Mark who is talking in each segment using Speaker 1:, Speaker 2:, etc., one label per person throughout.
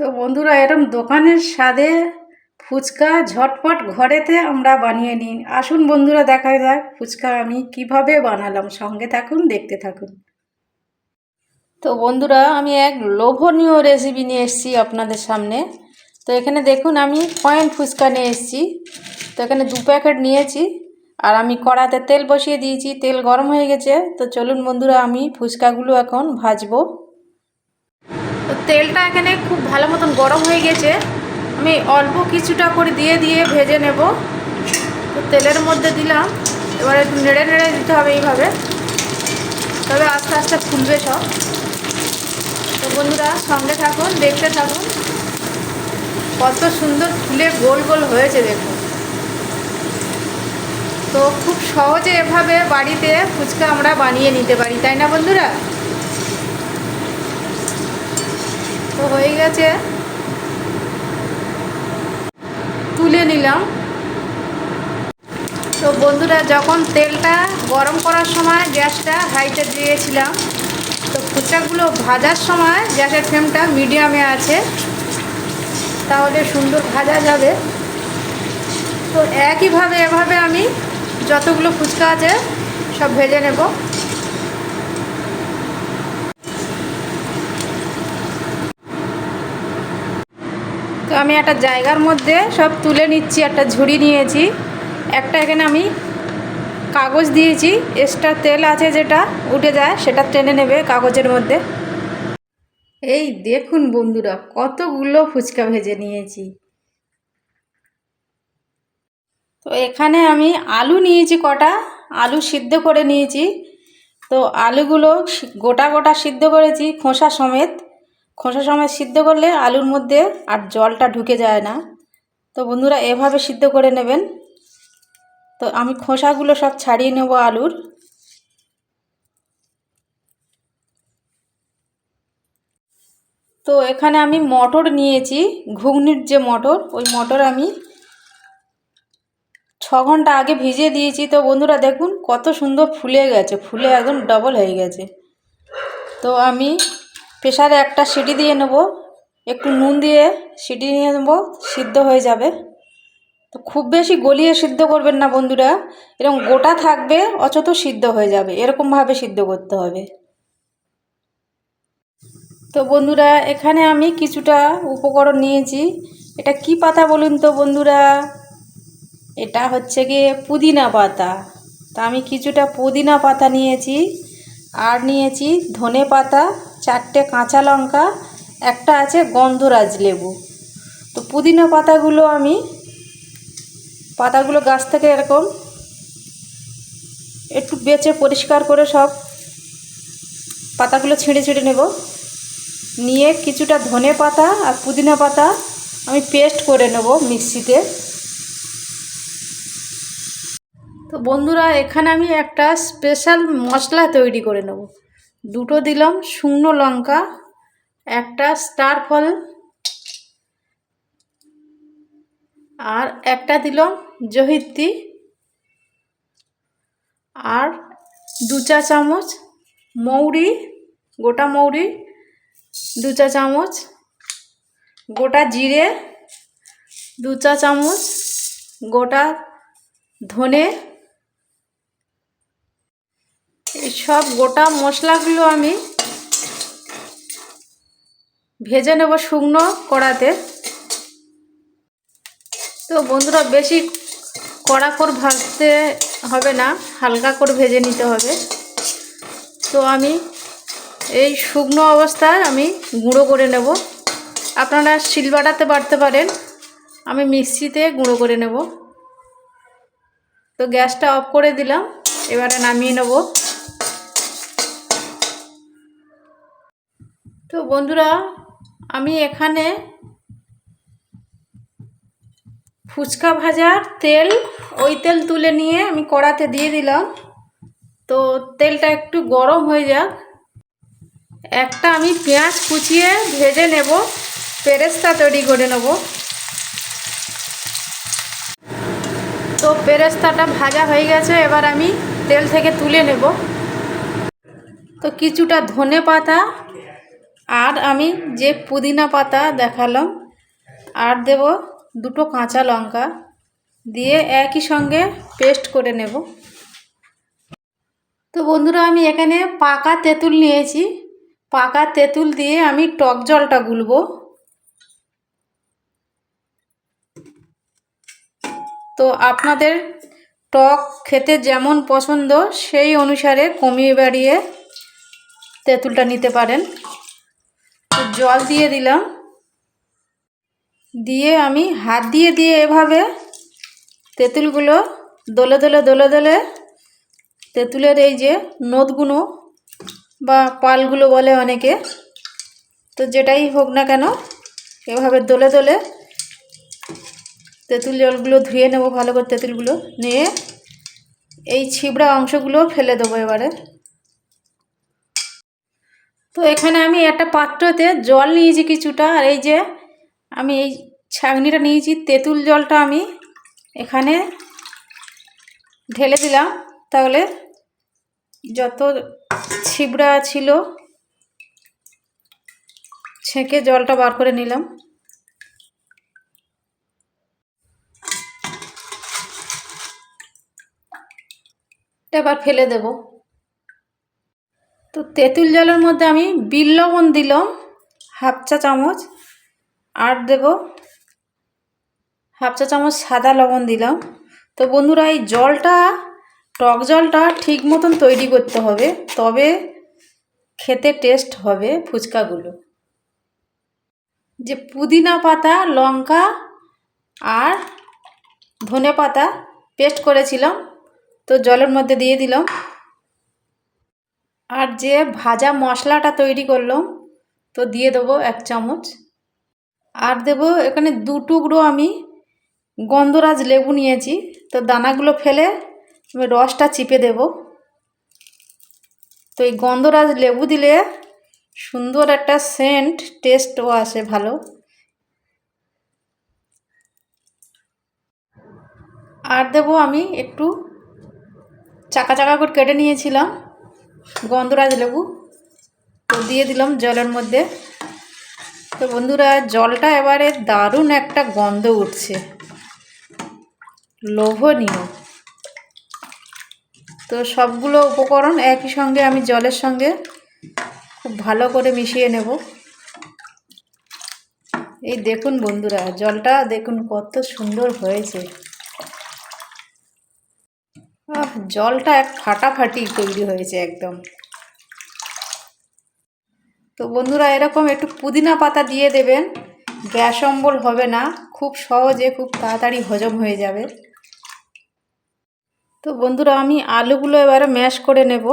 Speaker 1: তো বন্ধুরা, এরম দোকানের স্বাদে ফুচকা ঝটপট ঘরেতে আমরা বানিয়ে নিই। আসুন বন্ধুরা, দেখা যাক ফুচকা আমি কীভাবে বানালাম। সঙ্গে থাকুন, দেখতে থাকুন। তো বন্ধুরা, আমি এক লোভনীয় রেসিপি নিয়ে এসেছি আপনাদের সামনে। তো এখানে দেখুন, আমি পয়েন্ট ফুচকা নিয়ে এসেছি। তো এখানে দু প্যাকেট নিয়েছি। আর আমি কড়াতে তেল বসিয়ে দিয়েছি। তেল গরম হয়ে গেছে। তো চলুন বন্ধুরা, আমি ফুচকাগুলো এখন ভাজবো। তো তেলটা এখানে খুব ভালো মতন গরম হয়ে গেছে। আমি অল্প কিছুটা করে দিয়ে দিয়ে ভেজে নেব। তো তেলের মধ্যে দিলাম। এবার একটু নেড়ে নেড়ে দিতে হবে এইভাবে। তবে আস্তে আস্তে ফুলবে সব। তো বন্ধুরা, সঙ্গে থাকুন, দেখতে থাকুন। কত সুন্দর ফুলে গোল গোল হয়েছে দেখুন। তো খুব সহজে এভাবে বাড়িতে ফুচকা আমরা বানিয়ে নিতে পারি, তাই না বন্ধুরা? তো হয়ে গেছে। তুলে নিলাম। তো বন্ধুরা, যখন তেলটা গরম করার সময় গ্যাসটা হাইতে দিয়েছিলাম, তো ফুচকাগুলো ভাজার সময় গ্যাসের ফ্লেমটা মিডিয়ামে আছে। তাহলে সুন্দর ভাজা যাবে। তো একইভাবে, এভাবে আমি যতগুলো ফুচকা আছে সব ভেজে নেব। তো আমি একটা জায়গার মধ্যে সব তুলে নিচ্ছি, একটা ঝুড়ি নিয়েছি। একটা এখানে আমি কাগজ দিয়েছি, এক্সট্রা তেল আছে যেটা উঠে যায় সেটা টেনে নেবে কাগজের মধ্যে। এই দেখুন বন্ধুরা, কতগুলো ফুচকা ভেজে নিয়েছি। তো এখানে আমি আলু নিয়েছি কটা, আলু সিদ্ধ করে নিয়েছি। তো আলুগুলো গোটা গোটা সিদ্ধ করেছি খোসা সমেত। খোসা সময় সিদ্ধ করলে আলুর মধ্যে আর জলটা ঢুকে যায় না। তো বন্ধুরা, এভাবে সিদ্ধ করে নেবেন। তো আমি খোসাগুলো সব ছাড়িয়ে নেব আলুর। তো এখানে আমি মটর নিয়েছি, ঘুগনির যে মটর, ওই মটর আমি ছ ঘণ্টা আগে ভিজিয়ে দিয়েছি। তো বন্ধুরা, দেখুন কত সুন্দর ফুলে গেছে, ফুলে একদম ডবল হয়ে গেছে। তো আমি প্রেশারে একটা সিটি দিয়ে নেব। একটু নুন দিয়ে সিটি নিয়ে নেব, সিদ্ধ হয়ে যাবে। তো খুব বেশি গলিয়ে সিদ্ধ করবেন না বন্ধুরা। এরকম গোটা থাকবে অচত সিদ্ধ হয়ে যাবে। এরকমভাবে সিদ্ধ করতে হবে। তো বন্ধুরা, এখানে আমি কিছুটা উপকরণ নিয়েছি। এটা কি পাতা বলুন তো বন্ধুরা? এটা হচ্ছে গিয়ে পুদিনা পাতা। তা আমি কিছুটা পুদিনা পাতা নিয়েছি। আর নিয়েছি ধনে পাতা। চারটে কাঁচা লঙ্কা, একটা আছে গন্ধরাজ লেবু। তো পুদিনা পাতাগুলো আমি, পাতাগুলো গাছ থেকে এরকম একটু বেছে পরিষ্কার করে সব পাতাগুলো ছিঁড়ে ছিঁড়ে নেব। নিয়ে কিছুটা ধনে পাতা আর পুদিনা পাতা আমি পেস্ট করে নেব মিক্সিতে। তো বন্ধুরা, এখানে আমি একটা স্পেশাল মশলা তৈরি করে নেব। দুটো দিলাম, শুকনো লঙ্কা, একটা স্টার ফল, আর একটা দিলাম জহিত্রি, আর দু চা চামচ মৌরি, গোটা মৌরি, দু চা চামচ গোটা জিরে, দু চা চামচ গোটা ধনে এই সব গোটা মশলাগুলো আমি ভেজে নেব শুকনো কড়াতে। তো বন্ধুরা, বেশি কড়া করে ভাজতে হবে না, হালকা করে ভেজে নিতে হবে। তো আমি এই শুকনো অবস্থায় আমি গুঁড়ো করে নেব। আপনারা শিল বাটাতে পারতে পারেন, আমি মিক্সিতে গুঁড়ো করে নেব। তো গ্যাসটা অফ করে দিলাম, এবারে নামিয়ে নেব। তো বন্ধুরা, আমি এখানে ফুচকা ভাজার তেল, ওই তেল তুলে নিয়ে আমি কড়াতে দিয়ে দিলাম। তো তেলটা একটু গরম হয়ে যাক। একটা আমি পেঁয়াজ কুচিয়ে ভেজে নেব, পেরেস্তা তৈরি করে নেব। তো পেরেস্তাটা ভাজা হয়ে গেছে, এবার আমি তেল থেকে তুলে নেব। তো কিছুটা ধনে পাতা আর আমি যে পুদিনা পাতা দেখালাম, আর দেব দুটো কাঁচা লঙ্কা দিয়ে একই সঙ্গে পেস্ট করে নেব। তো বন্ধুরা, আমি এখানে পাকা তেঁতুল নিয়েছি। পাকা তেঁতুল দিয়ে আমি টক জলটা গুলবো। তো আপনাদের টক খেতে যেমন পছন্দ, সেই অনুসারে কমিয়ে বাড়িয়ে তেঁতুলটা নিতে পারেন। তো জল দিয়ে দিলাম। দিয়ে আমি হাত দিয়ে দিয়ে এভাবে তেঁতুলগুলো দলে দলে দলে দলে তেঁতুলের এই যে নোদগুলো বা পালগুলো বলে অনেকে, তো যেটাই হোক না কেন এভাবে দলে দলে তেঁতুল জলগুলো ধুয়ে নেব, ভালো করে তেঁতুলগুলো নিয়ে এই ছিবড়া অংশগুলো ফেলে দেবো এবারে। তো এখানে আমি একটা পাত্রতে জল নিয়েছি কিছুটা, আর এই যে আমি এই ছাঁকনিটা নিয়েছি, তেঁতুল জলটা আমি এখানে ঢেলে দিলাম। তাহলে যত ছিবড়া ছিল, ছেঁকে জলটা বার করে নিলাম। এবার ফেলে দেব। তেঁতুল জলের মধ্যে আমি বিল লবণ দিলাম, হাফ চা চামচ, আর দেব হাফ চা চামচ সাদা লবণ দিলাম। তো বন্ধুরা, এই জলটা, টক জলটা ঠিক মতন তৈরি করতে হবে, তবে খেতে টেস্ট হবে ফুচকাগুলো। যে পুদিনা পাতা, লঙ্কা আর ধনে পাতা পেস্ট করেছিলাম, তো জলের মধ্যে দিয়ে দিলাম। আর যে ভাজা মশলাটা তৈরি করলাম, তো দিয়ে দেবো এক চামচ। আর দেব এখানে দু টুকরো আমি গন্ধরাজ লেবু নিয়েছি, তো দানাগুলো ফেলে রসটা চিপে দেব। তো এই গন্ধরাজ লেবু দিলে সুন্দর একটা সেন্ট টেস্টও আসে ভালো। আর দেব আমি একটু চাকা চাকা করে কেটে নিয়েছিলাম। গন্ধরাজ লেবু। তো দিয়ে দিলাম জলের মধ্যে। তো বন্ধুরা, জলটা এবারে দারুণ একটা গন্ধ উঠছে। লোভনীয়। তো সবগুলো উপকরণ একই সঙ্গে আমি জলের সঙ্গে খুব ভালো করে মিশিয়ে নেব। এই দেখুন বন্ধুরা, জলটা দেখুন কত সুন্দর হয়েছে। জলটা এক ফাটাফাটি তৈরি হয়েছে একদম। তো বন্ধুরা, এরকম একটু পুদিনা পাতা দিয়ে দেবেন, গ্যাস অম্বল হবে না, খুব সহজে খুব তাড়াতাড়ি হজম হয়ে যাবে। তো বন্ধুরা, আমি আলুগুলো এবারে ম্যাশ করে নেব।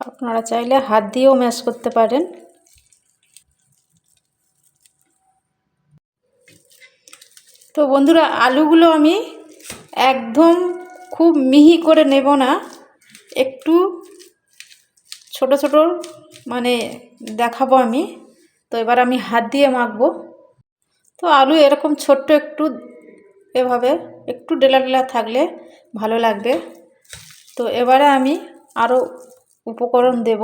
Speaker 1: আপনারা চাইলে হাত দিয়েও ম্যাশ করতে পারেন। তো বন্ধুরা, আলুগুলো আমি একদম খুব মিহি করে নেব না। একটু ছোট ছোট মানে দেখাবো আমি। তো এবার আমি হাত দিয়ে মাখবো। তো আলু এরকম ছোট্ট একটু এভাবে, একটু ডেলা ডেলা থাকলে ভালো লাগবে। তো এবারে আমি আরও উপকরণ দেব।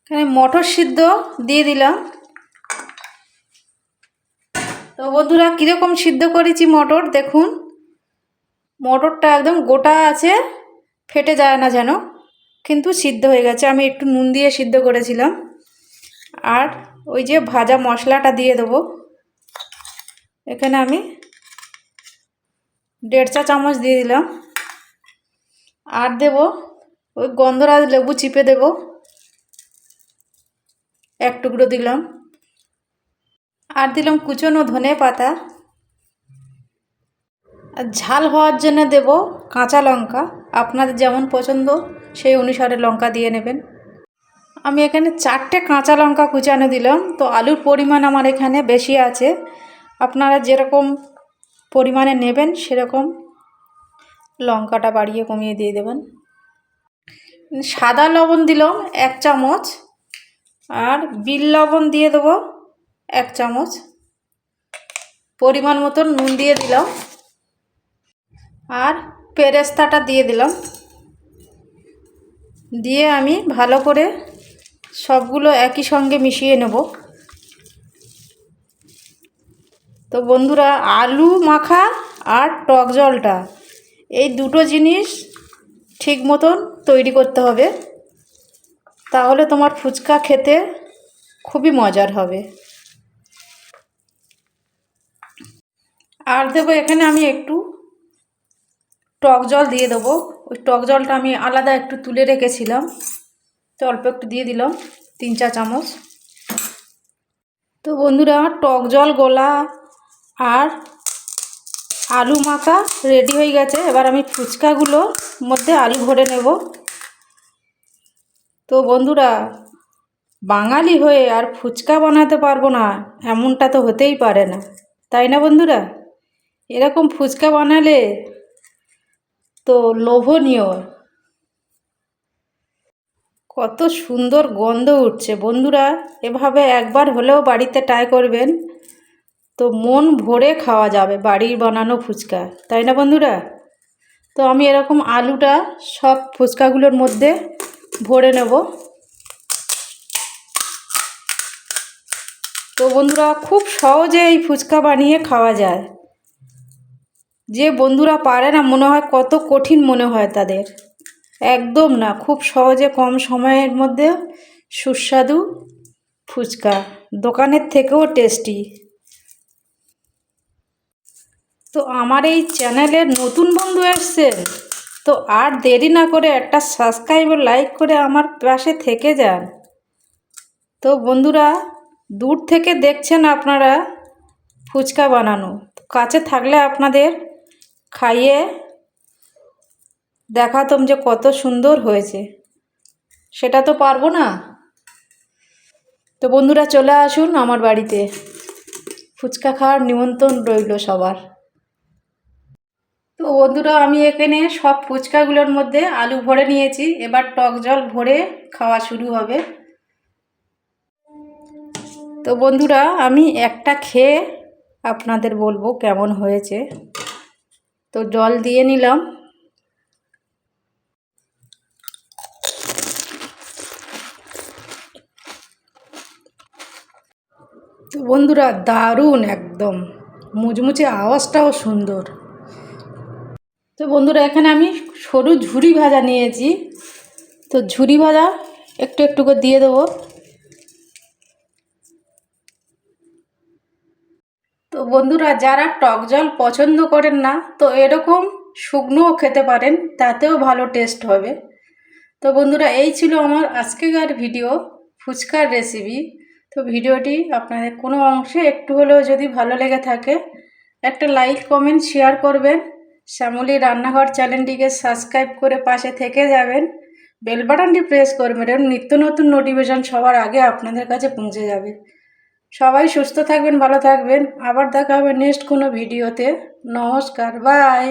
Speaker 1: এখানে মটর সিদ্ধ দিয়ে দিলাম। তো বন্ধুরা, কীরকম সিদ্ধ করেছি মটর, দেখুন। মটরটা একদম গোটা আছে, ফেটে যায় না যেন, কিন্তু সিদ্ধ হয়ে গেছে। আমি একটু নুন দিয়ে সিদ্ধ করেছিলাম। আর ওই যে ভাজা মশলাটা দিয়ে দেবো। এখানে আমি দেড় চা চামচ দিয়ে দিলাম। আর দেব ওই গন্ধরাজ লেবু চিপে দেব। এক টুকরো দিলাম। আর দিলাম কুচনো ধনে পাতা। ঝাল হওয়ার জন্য দেব কাঁচা লঙ্কা। আপনাদের যেমন পছন্দ, সেই অনুসারে লঙ্কা দিয়ে নেবেন। আমি এখানে চারটে কাঁচা লঙ্কা কুচানো দিলাম, তো আলুর পরিমাণ আমার এখানে বেশি আছে। আপনারা যেরকম পরিমাণে নেবেন, সেরকম লঙ্কাটা বাড়িয়ে কমিয়ে দিয়ে দেবেন। সাদা লবণ দিলাম এক চামচ, আর বিল লবণ দিয়ে দেবো এক চামচ। পরিমাণ মতন নুন দিয়ে দিলাম। আর পেরেস্তাটা দিয়ে দিলাম। দিয়ে আমি ভালো করে সবগুলো একই সঙ্গে মিশিয়ে নেব। তো বন্ধুরা, আলু মাখা আর টক জলটা, এই দুটো জিনিস ঠিক মতন তৈরি করতে হবে। তাহলে তোমার ফুচকা খেতে খুবই মজার হবে। আর দেবো এখানে আমি একটু টক জল দিয়ে দেবো। ওই টক জলটা আমি আলাদা একটু তুলে রেখেছিলাম। তো অল্প একটু দিয়ে দিলাম, তিন চা চামচ। তো বন্ধুরা, টক জল, গোলা আর আলু মাখা রেডি হয়ে গেছে। এবার আমি ফুচকাগুলোর মধ্যে আলু ভরে নেব। তো বন্ধুরা, বাঙালি হয়ে আর ফুচকা বানাতে পারব না, এমনটা তো হতেই পারে না। তাই না বন্ধুরা? এরকম ফুচকা বানালে তো লোভনীয়। কত সুন্দর গন্ধ উঠছে। বন্ধুরা, এভাবে একবার হলেও বাড়িতে ট্রাই করবেন, তো মন ভরে খাওয়া যাবে বাড়ির বানানো ফুচকা। তাই না বন্ধুরা? তো আমি এরকম আলুটা সব ফুচকাগুলোর মধ্যে ভরে নেব। তো বন্ধুরা, খুব সহজে এই ফুচকা বানিয়ে খাওয়া যায়। যে বন্ধুরা পারে না, মনে হয় কত কঠিন মনে হয় তাদের। একদম না, খুব সহজে কম সময়ের মধ্যে সুস্বাদু ফুচকা, দোকানের থেকেও টেস্টি তো আমার এই চ্যানেলের নতুন বন্ধু এসছেন তো আর দেরি না করে একটা সাবস্ক্রাইব লাইক করে আমার পাশে থেকে যান। তো বন্ধুরা, দূর থেকে দেখছেন আপনারা ফুচকা বানানো, কাছে থাকলে আপনাদের খাইয়ে দেখাতাম যে কত সুন্দর হয়েছে। সেটা তো পারব না। তো বন্ধুরা চলে আসুন আমার বাড়িতে। ফুচকা খাওয়ার নিমন্ত্রণ রইল সবার। তো বন্ধুরা আমি এখানে সব ফুচকাগুলোর মধ্যে আলু ভরে নিয়েছি। এবার টক জল ভরে খাওয়া শুরু হবে। তো বন্ধুরা আমি একটা খেয়ে আপনাদের বলব কেমন হয়েছে। তো জল দিয়ে নিলাম। তো বন্ধুরা, দারুণ একদম। মুচমুচে আওয়াজটাও সুন্দর। তো বন্ধুরা, এখানে আমি সরু ঝুরি ভাজা নিয়েছি। তো ঝুরি ভাজা একটু একটু করে দিয়ে দেবো। তো বন্ধুরা, যারা টক জল পছন্দ করেন না, তো এরকম শুকনোও খেতে পারেন, তাতেও ভালো টেস্ট হবে। তো বন্ধুরা, এই ছিল আমার আজকেকার ভিডিও ফুচকার রেসিপি তো ভিডিওটি আপনাদের কোনো অংশে একটু হলেও যদি ভালো লেগে থাকে, একটা লাইক কমেন্ট শেয়ার করবেন। শ্যামলী রান্নাঘর চ্যানেলটিকে সাবস্ক্রাইব করে পাশে থেকে যাবেন। বেল বাটনটি প্রেস করবেন এবং নিত্য নতুন নোটিফিকেশান সবার আগে আপনাদের কাছে পৌঁছে যাবে। সবাই সুস্থ থাকবেন ভালো থাকবেন। আবার দেখা হবে নেক্সট কোনো ভিডিওতে। নমস্কার বাই